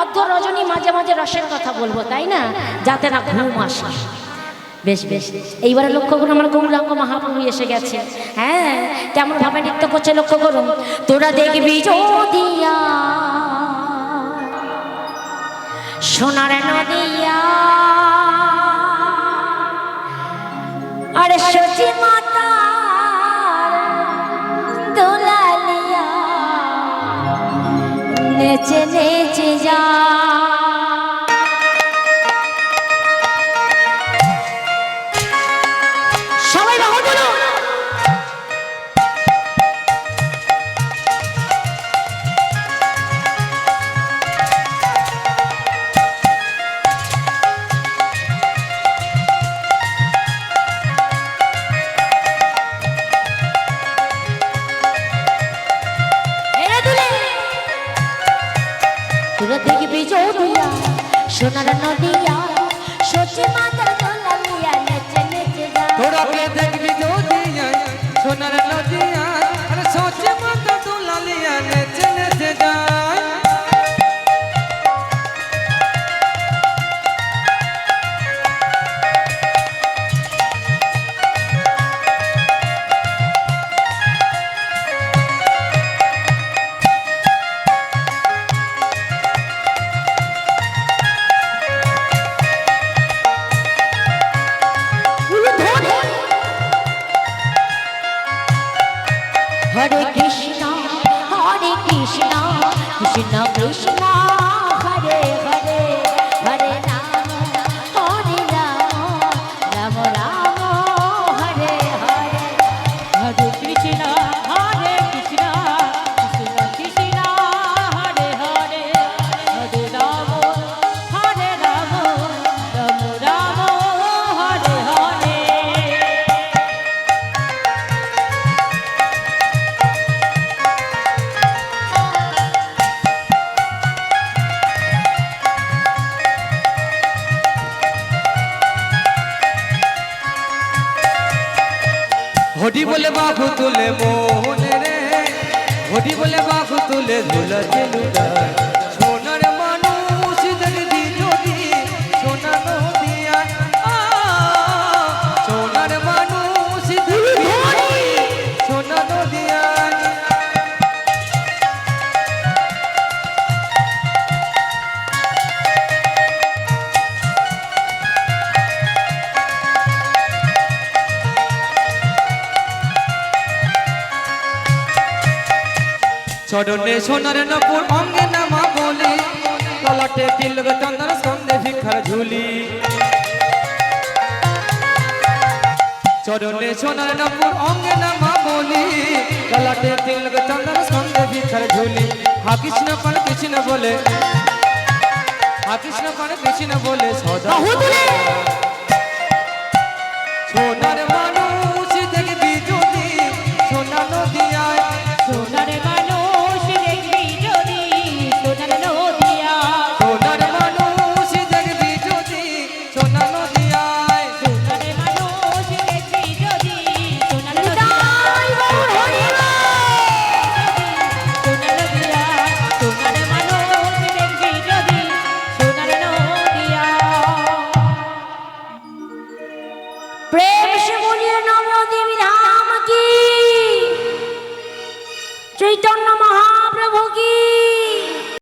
অর্ধ রজনী মাঝে মাঝে রসের কথা বলব, তাই না? যাতে না ঘুম আসে। বেশ বেশ এইবারে লক্ষ্য করুন আমার গৌরাঙ্গ মহাপ্রভু এসে গেছে। হ্যাঁ কেমন ভাবে নৃত্য করছে লক্ষ্য করুন তোরা দেখবি যদিয়া, সোনার নদিয়া। আরে সচি মাতা দোলালিয়া, নেচে নেচে দেখবি যদিয়া সোনার নদিয়া সচি মাতার দোলালিয়া হরে কৃষ্ণ হডি বলে বাবু তুলে মোহন রে। হডি বলে বাবু তুলে ধুলা চেলুদা চরণে সোনার নপুর অঙ্গে নামা বলি। কলাটে তিলক চন্দন সন্ধে ভিক্ষার ঝুলি। চরণে সোনার নপুর অঙ্গে নামা বলি। কলাটে তিলক চন্দন সন্ধে ভিক্ষার ঝুলি। হা কৃষ্ণ পান কৃষ্ণ বলে। হা কৃষ্ণ পান কৃষ্ণ বলে সদা। সোনার মানুষ